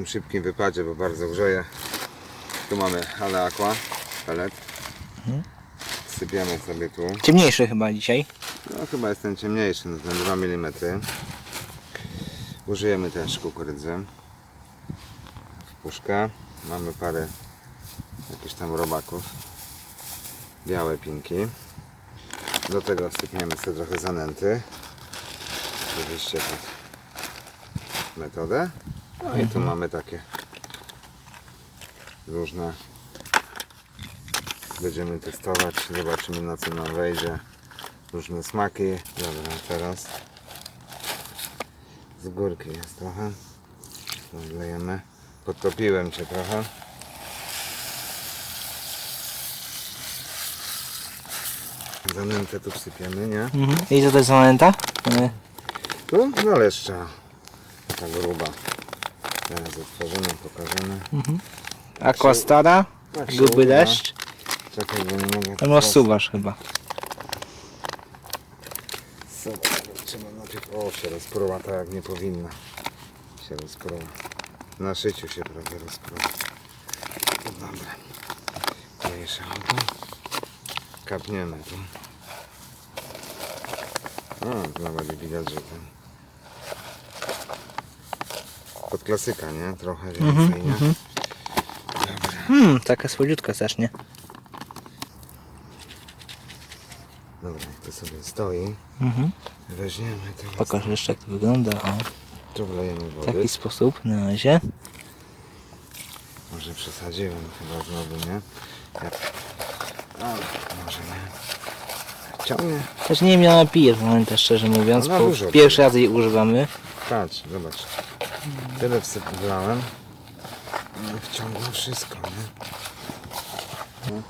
takim szybkim wypadzie, bo bardzo grzeje. Tu mamy ale aqua, pelet. Sypiemy sobie tu. Ciemniejszy chyba dzisiaj. No chyba jest ten ciemniejszy, no ten 2 mm. Użyjemy też kukurydzy. W puszkę. Mamy parę jakichś tam robaków. Białe pinki. Do tego sypniemy sobie trochę zanęty. Oczywiście pod metodę. No i tu mamy takie różne. Będziemy testować, zobaczymy na co nam wejdzie różne smaki. Dobra, teraz z górki jest trochę. Wlejemy. Podtopiłem Cię trochę. Zanętę tu wsypiemy, nie? Mhm. I co to jest zanęta? Tu naleszcza. Taka gruba. Teraz otworzymy, pokażemy. Aqua stara, Tak się gruby uda. deszcz. Czekaj, bo nie mogę. Tam rozsuwasz chyba. Zobacz, trzeba najpierw... O, się rozpruła tak jak nie powinna. Się rozpruła. Na szyciu się prawie rozpruła. No Dobra. O to. Kapniemy tu. Tu nawet widać, że ten... Pod klasyka, nie? Trochę więcej, nie? Dobra. Hmm, taka słodziutka zacznie. Dobra, jak to sobie stoi. Mhm. Weźmiemy teraz. Pokaż jeszcze jak to wygląda. O, Tu wlejemy w wody. taki sposób na razie. Może przesadziłem chyba znowu, nie? Ja... Ale może nie. Ciągnie. Też nie wiem, ja napiję w momencie, szczerze mówiąc, No, bo dużo pierwszy raz jej używamy. Patrz, zobacz. Tyle wsypałem. No, Wciągło wszystko, nie? No.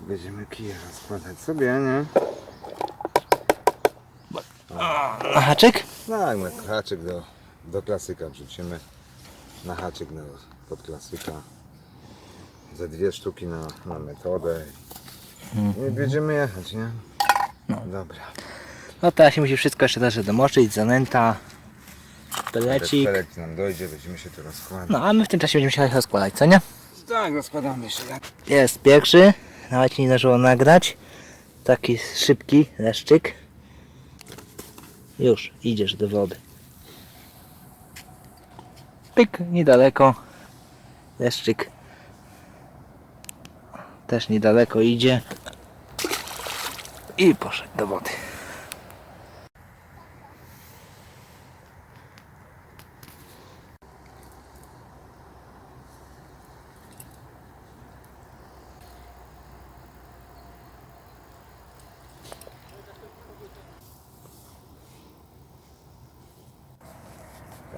Będziemy kije rozkładać sobie, nie? A haczyk? Tak, na haczyk do, do klasyka wrzucimy. Na haczyk na, pod klasyka. Ze dwie sztuki na, na metodę. I będziemy jechać, nie? Dobra. No teraz się musi wszystko jeszcze też domoczyć, zanęta, pelecik. Pelek nam dojdzie, będziemy się tu rozkładać. No a my w tym czasie będziemy się rozkładać, co nie? Tak, rozkładamy jeszcze lat. Jest pierwszy, nawet nie zdążyło nagrać. Taki szybki leszczyk. Już, idziesz do wody. Pyk, niedaleko. Leszczyk. Też niedaleko idzie. I poszedł do wody.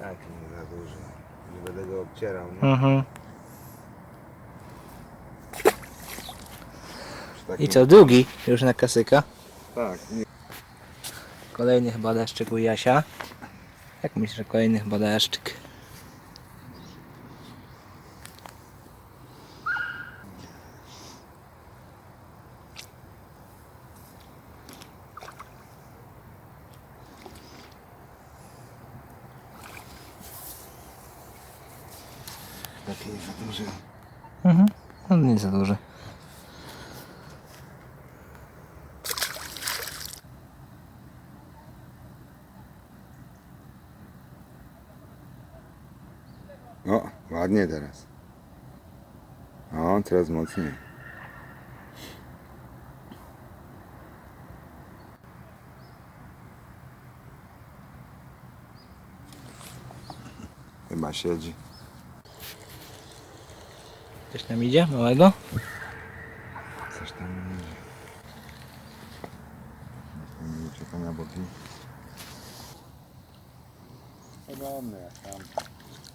Tak, nie za duży. Nie będę go obcierał, nie? Mhm. I co, drugi już na kasyka. Tak, nie. Kolejny chyba deszczyk u Jasia. Jak myślisz, że kolejny chyba deszczyk? Taki nie za duży. Mhm. No nie za duży. O, ładnie teraz. O, teraz mocniej. Chyba siedzi. Coś tam idzie małego? Coś tam idzie. Nie ucieka na boki. Podobny jak tam.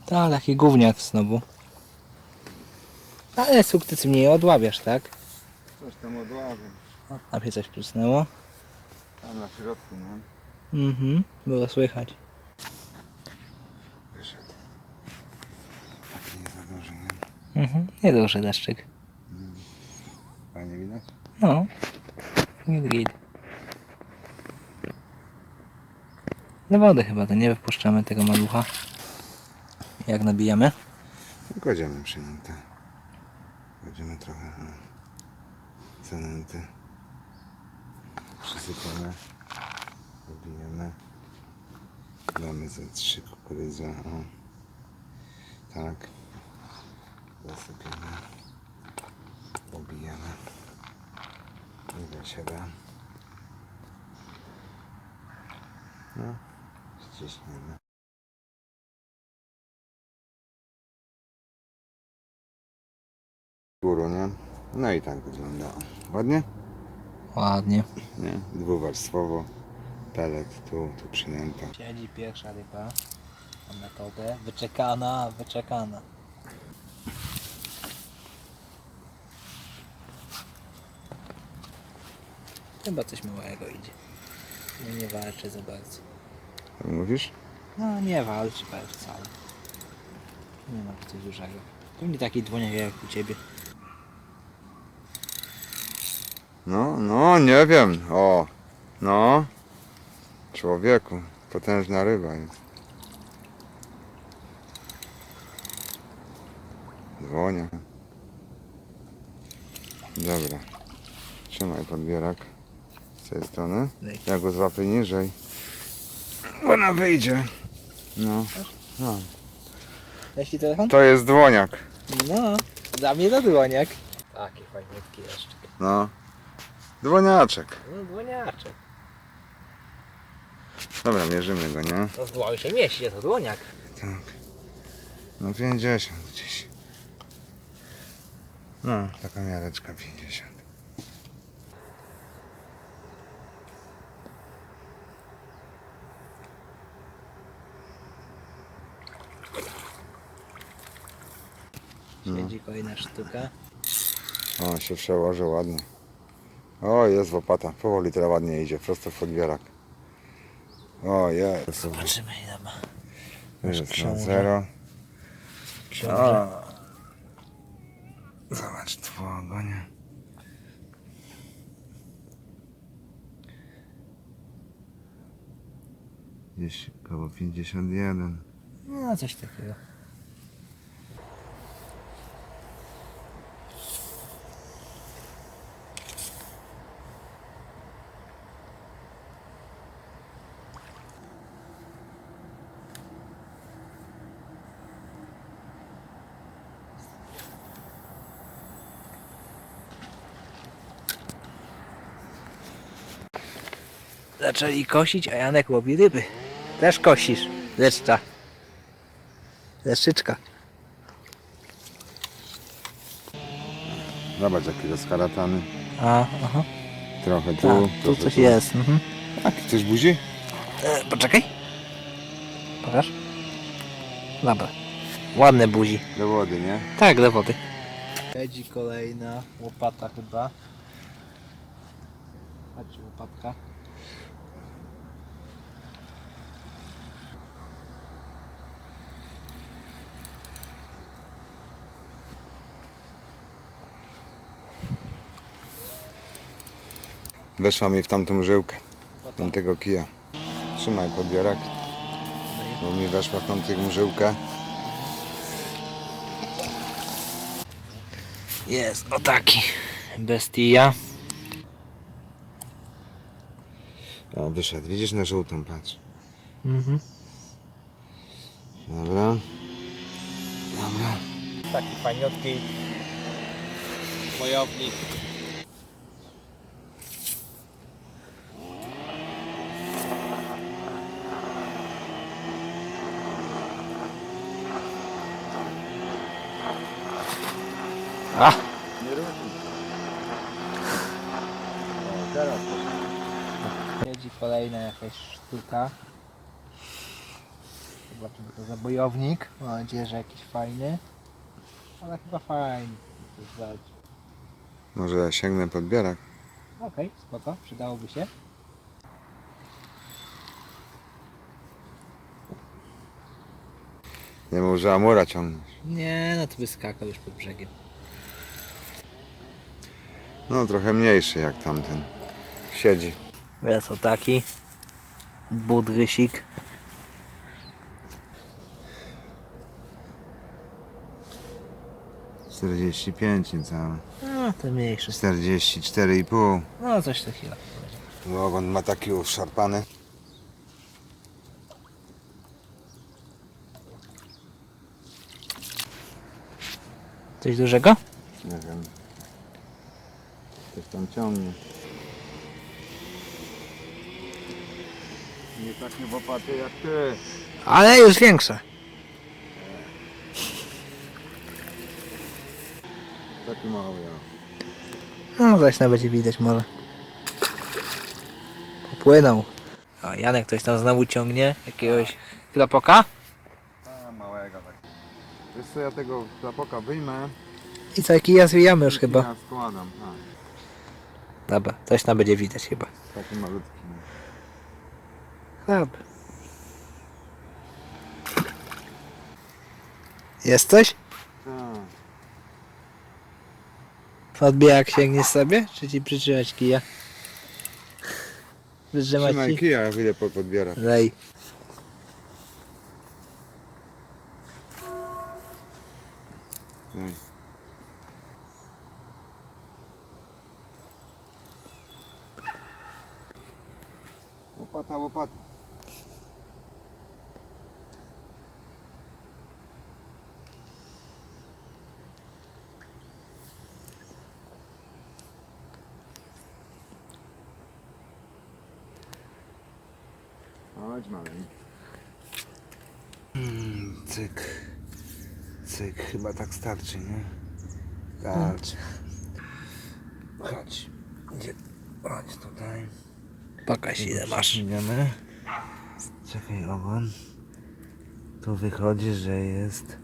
Tak, ale jaki gówniak znowu. Ale sukces mniej odławiasz, tak? Coś tam odławiam. A mnie coś plusnęło. Tam na środku, no. Mhm, było słychać. Wyszedł. Taki nie za duży, nie? Mhm, nieduży deszczyk. Fajnie widać? No, git, git. Do wody chyba, to nie wypuszczamy tego malucha. Jak nabijamy? Kładziemy przynętę. Kładziemy trochę no, zanęty. Przysypiamy. Obijemy. Damy ze trzy kukurydze. O. Tak. Zasypiemy. Obijemy. Ile się da. No. Ściśniemy. Górą, nie? No i tak wygląda. Ładnie? Ładnie. Nie? Dwuwarstwowo. Pelet tu, tu przynęta. Siedzi pierwsza ryba. Na metodę. Wyczekana, wyczekana. Chyba coś małego idzie. No nie walczy za bardzo. Tak mówisz? No nie walczy prawie wcale. Nie ma coś dużego. Pewnie taki dłoniak jak u ciebie. No, no, nie wiem. O, no. Człowieku, potężna ryba jest. Dwonia. Dobra. Trzymaj podbierak z tej strony. Ja go złapię niżej. Ona wyjdzie. No. no. Jeśli telefon? To jest dwoniak. No, dla mnie to dłoniak. Taki fajniutki jeszcze. No. Dwoniaczek. No dłoniaczek. Dobra, mierzymy go, nie? To w dłoni się mieści, to dłoniak. Tak. No 50 gdzieś. No, taka miareczka 50. Siedzi kolejna sztuka. O, się przełoży ładnie. O, jest łopata. Powoli teraz ładnie idzie, prosto w podbierak. O, jest. Zobaczymy ile ma. Jest na zero. Książę. Zobacz, ogonie. Gdzieś koło 51. No coś takiego. Zaczęli kosić, a Janek łowi ryby. Też kosisz. Leszcza. Leszczyczka. Zobacz, jaki rozkaratany. A, aha. Trochę tu, Tu, tu trochę coś tu. jest. Mhm. Tak, chcesz buzi? E, poczekaj. Pokaż. Dobra. Ładne buzi. Do wody, nie? Tak, do wody. Siedzi kolejna łopata chyba. Chodź łopatka. Weszła mi w tamtą żyłkę, tamtego kija. Trzymaj podbierak, bo mi weszła w tamtą żyłkę. Jest, o taki. Bestia. O, wyszedł. Widzisz na żółtą, patrz. Mhm. Dobra. Dobra. Taki fajniutki wojownik. A! Nie ruszaj. O, teraz Siedzi kolejna jakaś sztuka. Zobaczymy to za bojownik. Mam nadzieję, że jakiś fajny. Ale chyba fajny. Coś. Może sięgnę podbierak. Okej, spoko, przydałoby się. Nie może Amura ciągnąć. Nie, no to by skakał już pod brzegiem. No trochę mniejszy jak tamten. Siedzi. Jest o taki. Budrysik. Czterdzieści pięć niecałe. No to mniejszy. Czterdzieści cztery i pół. No coś takiego. No ogon ma taki uszarpany. Coś dużego? Nie wiem. Coś tam ciągnie. Nie takie łopaty jak ty. Ale już większe. Taki mały ja. No, zaś nawet będzie widać może. Popłynął. A Janek coś tam znowu ciągnie. Jakiegoś klapoka. A, małego tak. Wiesz co, ja tego zapoka wyjmę. I co, kija zwijamy już chyba. Ja składam. A, Dobra, coś tam będzie widać chyba. taki malutki. Dobra. Jest coś? Tak. Odbija jak sięgniesz sobie? Czy ci przytrzymać kija? Wytrzymać Trzymaj ci? kija, ja wyjdę po podbiera. Daj. Daj. Łopata, łopata. Chodź maleńki. Mm, cyk. Cyk, chyba tak starczy, nie? Starczy. Chodź. Gdzie? Chodź tutaj. Pokaż ile masz. Idziemy. Czekaj, ogon. Tu wychodzi, że jest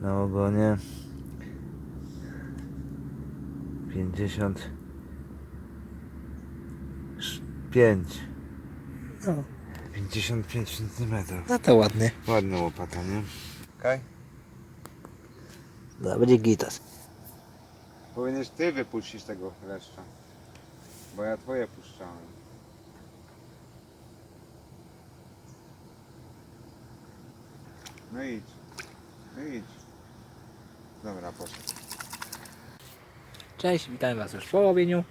na ogonie 55. No. 55 cm. No to ładny. Ładna łopata, nie? Okej. Dobra, będzie gitas. Powinieneś ty wypuścić tego leszcza. Bo ja twoje puszczałem. No idź. No idź. Dobra, poszedł. Cześć, witam was już po łowieniu.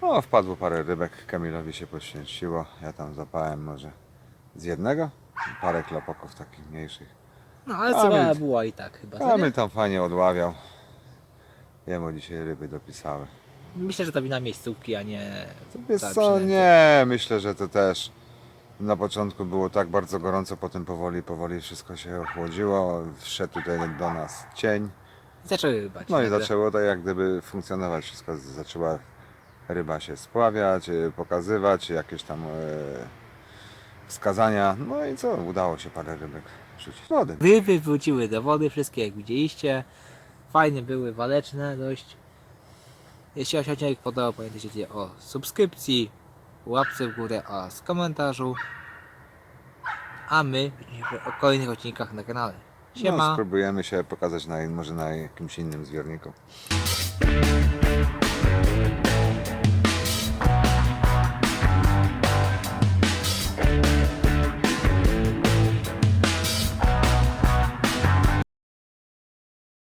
O, wpadło parę rybek. Kamilowi się poświęciło. Ja tam zapałem może z jednego. Parę klapoków takich mniejszych. No ale A, więc- była i tak chyba. co nie? Kamil tam fajnie odławiał. Jemu dzisiaj ryby dopisały. Myślę, że to wina miejscówki, a nie... Wiesz co, przynęty. nie, myślę, że to też na początku było tak bardzo gorąco, potem powoli, powoli wszystko się ochłodziło, wszedł tutaj do nas cień, Zaczęły bać. no i nagle. zaczęło to jak gdyby funkcjonować, wszystko zaczęła ryba się spławiać, pokazywać, jakieś tam e, wskazania, no i co, udało się parę rybek rzucić wody. Ryby wróciły do wody, wszystkie jak widzieliście. Fajne były, waleczne dość. Jeśli się odcinek podobał, pamiętajcie o subskrypcji, łapce w górę oraz komentarzu. A my widzimy się o kolejnych odcinkach na kanale. No, Siema! spróbujemy się pokazać na, może na jakimś innym zbiorniku.